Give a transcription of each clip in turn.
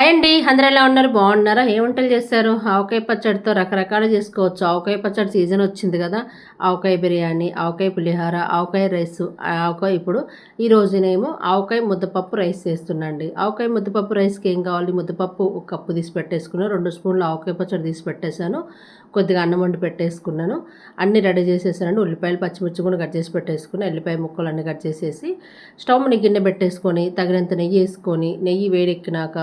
అండి అందరూ ఎలా ఉన్నారు? బాగున్నారా? ఏ వంటలు చేస్తారు ఆవకాయ పచ్చడితో రకరకాలు చేసుకోవచ్చు. ఆవకాయ పచ్చడి సీజన్ వచ్చింది కదా. ఆవకాయ బిర్యానీ ఆవకాయ పులిహార ఆవకాయ రైస్ ఆవకాయ ఇప్పుడు ఈ రోజునేమో ఆవకాయ ముద్దపప్పు రైస్ చేస్తున్నాండి. ఆవకాయ ముద్దపప్పు రైస్కి ఏం కావాలి? ముద్దపప్పు ఒక కప్పు తీసి పెట్టేసుకున్నాను. రెండు స్పూన్లు ఆవకాయ పచ్చడి తీసి పెట్టేశాను. కొద్దిగా అన్నం వండి పెట్టేసుకున్నాను. అన్నీ రెడీ చేసేసానండి. ఉల్లిపాయలు పచ్చిమిర్చి కూడా కట్ చేసి పెట్టేసుకుని ఎల్లిపాయ ముక్కలు అన్నీ కట్ చేసేసి స్టవ్ని గిన్నె పెట్టేసుకొని తగినంత నెయ్యి వేసుకొని నెయ్యి వేడెక్కినాక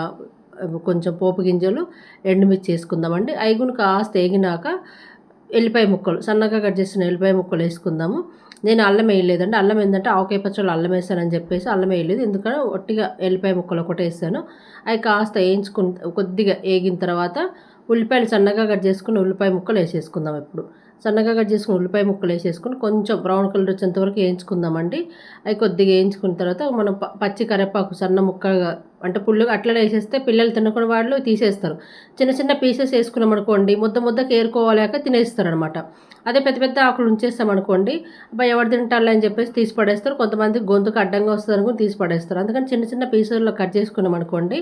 కొంచెం పోపు గింజలు ఎండుమిర్చి వేసుకుందామండి. ఐగును కాస్త వేగినాక ఎల్లిపాయ ముక్కలు సన్నగా కట్ చేసిన ఎల్లిపాయ ముక్కలు వేసుకుందాము. నేను అల్లం వేయలేదండి. అల్లం ఏంటంటే ఆవకాయ పచ్చళ్ళు అల్లం వేసానని చెప్పేసి అల్లం వేయలేదు. ఎందుకంటే ఒట్టిగా ఎల్లిపాయ ముక్కలు ఒకటి వేసాను అవి కాస్త వేయించుకున్న కొద్దిగా వేగిన తర్వాత ఉల్లిపాయలు సన్నగా కట్ చేసుకుని ఉల్లిపాయ ముక్కలు వేసేసుకుందాం ఇప్పుడు. సన్నగా కట్ చేసుకుని ఉల్లిపాయ ముక్కలు వేసేసుకుని కొంచెం బ్రౌన్ కలర్ వచ్చేంత వరకు వేయించుకుందామండి. అవి కొద్దిగా వేయించుకున్న తర్వాత మనం పచ్చి కరివేపాకు సన్న ముక్కగా అంటే పుల్లుగా అట్లనే వేసేస్తే పిల్లలు తినకుండా వాళ్ళు తీసేస్తారు. చిన్న చిన్న పీసెస్ వేసుకున్నాం అనుకోండి ముద్ద ముద్ద కేరుకోవాలేక తినేస్తారు అనమాట అదే పెద్ద పెద్ద ఆకులు ఉంచేస్తాం అనుకోండి అబ్బాయి ఎవరు తింటారులే అని చెప్పేసి తీసి పడేస్తారు. కొంతమంది గొంతుకు అడ్డంగా వస్తుంది అనుకుని తీసి పడేస్తారు. అందుకని చిన్న చిన్న పీసెస్లో కట్ చేసుకున్నాం అనుకోండి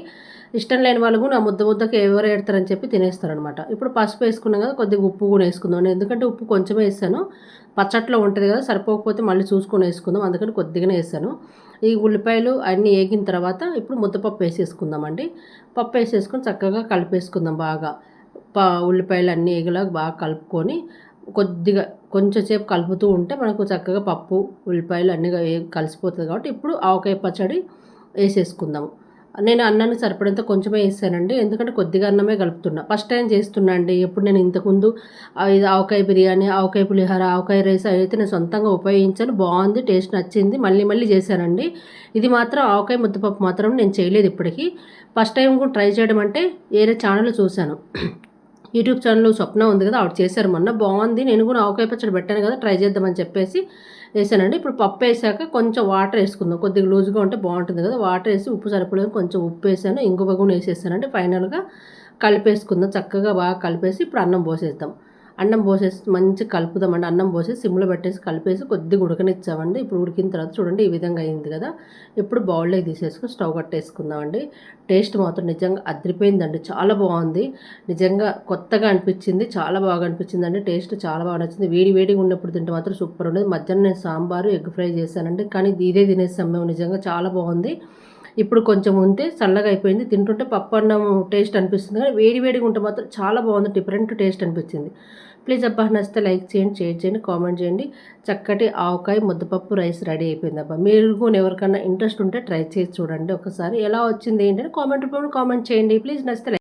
ఇష్టం లేని వాళ్ళు కూడా ఆ ముద్ద ముద్దకి ఎవరు ఏడతారని చెప్పి తినేస్తారు అనమాట ఇప్పుడు పసుపు వేసుకున్నాం కదా కొద్దిగా ఉప్పు కూడా వేసుకుందాం. ఎందుకంటే ఉప్పు కొంచెమే వేసాను పచ్చట్లో ఉంటుంది కదా సరిపోకపోతే మళ్ళీ చూసుకొని వేసుకుందాం. అందుకని కొద్దిగానే వేసాను ఈ ఉల్లిపాయలు అన్నీ వేగిన తర్వాత ఇప్పుడు ముద్దపప్పు వేసేసుకుందామండి. పప్పు వేసేసుకొని చక్కగా కలిపేసుకుందాం బాగా. పా ఉల్లిపాయలు అన్నీ వేగలా బాగా కలుపుకొని కొద్దిగా కొంచెం సేపు కలుపుతూ ఉంటే మనకు చక్కగా పప్పు ఉల్లిపాయలు అన్నీ కలిసిపోతుంది కాబట్టి ఇప్పుడు ఆవకాయ పచ్చడి వేసేసుకుందాము నేను అన్నాన్ని సరిపడేంత కొంచెమే వేసానండి ఎందుకంటే కొద్దిగా అన్నమే కలుపుతున్నా. ఫస్ట్ టైం చేస్తున్నా అండి. ఎప్పుడు నేను ఇంతకుముందు ఇది ఆవకాయ బిర్యానీ ఆవకాయ పులిహోర ఆవకాయ రైస్ అయితే నేను సొంతంగా ఉపయోగించాను. బాగుంది టేస్ట్ నచ్చింది. మళ్ళీ మళ్ళీ చేశానండి. ఇది మాత్రం ఆవకాయ ముద్దపప్పు మాత్రం నేను చేయలేదు ఇప్పటికీ. ఫస్ట్ టైం కూడా ట్రై చేయడం అంటే వేరే ఛానల్ చూశాను. యూట్యూబ్ ఛానల్ స్వప్న ఉంది కదా ఆవిడ చేశారు మొన్న. బాగుంది. నేను కూడా ఆవకాయ పచ్చడి పెట్టాను కదా ట్రై చేద్దామని చెప్పేసి వేసానండి. ఇప్పుడు పప్పు వేసాక కొంచెం వాటర్ వేసుకుందాం. కొద్దిగా లూజ్గా ఉంటే బాగుంటుంది కదా. వాటర్ వేసి ఉప్పు సరిపడదు కొంచెం ఉప్పు వేసాను. ఇంగువ కూడా వేసేసానండి. ఫైనల్గా కలిపేసుకుందాం. చక్కగా బాగా కలిపేసి ఇప్పుడు అన్నం పోసేద్దాం. అన్నం పోసేసి మంచి కలుపుదామండి. అన్నం పోసేసి సిమ్లో పెట్టేసి కలిపేసి కొద్దిగా ఉడకనిచ్చామండి. ఇప్పుడు ఉడికిన తర్వాత చూడండి ఈ విధంగా అయింది కదా. ఇప్పుడు బౌల్లోకి తీసేసుకుని స్టవ్ కట్టేసుకుందామండి. టేస్ట్ మాత్రం నిజంగా అదిరిపోయిందండి. చాలా బాగుంది. నిజంగా కొత్తగా అనిపించింది. చాలా బాగా అనిపించిందండి. టేస్ట్ చాలా బాగా నచ్చింది. వేడి వేడిగా ఉన్నప్పుడు తింటే మాత్రం సూపర్ ఉండేది. మధ్యాహ్నం నేను సాంబారు ఎగ్ ఫ్రై చేశానండి. కానీ ఇదే తినేసాం మేము నిజంగా చాలా బాగుంది. ఇప్పుడు కొంచెం ఉంటే చల్లగా అయిపోయింది. తింటుంటే పప్పు అన్నం టేస్ట్ అనిపిస్తుంది. కానీ వేడి వేడిగా ఉంటే మాత్రం చాలా బాగుంది. డిఫరెంట్ టేస్ట్ అనిపించింది. ప్లీజ్ అబ్బా నచ్చితే లైక్ చేయండి షేర్ చేయండి కామెంట్ చేయండి. చక్కటి ఆవకాయ ముద్దపప్పు రైస్ రెడీ అయిపోయింది అబ్బా. మీరు కూడా ఎవరికైనా ఇంట్రెస్ట్ ఉంటే ట్రై చేసి చూడండి. ఒకసారి ఎలా వచ్చింది ఏంటని కామెంట్ రూపంలో కామెంట్ చేయండి. ప్లీజ్ నచ్చితే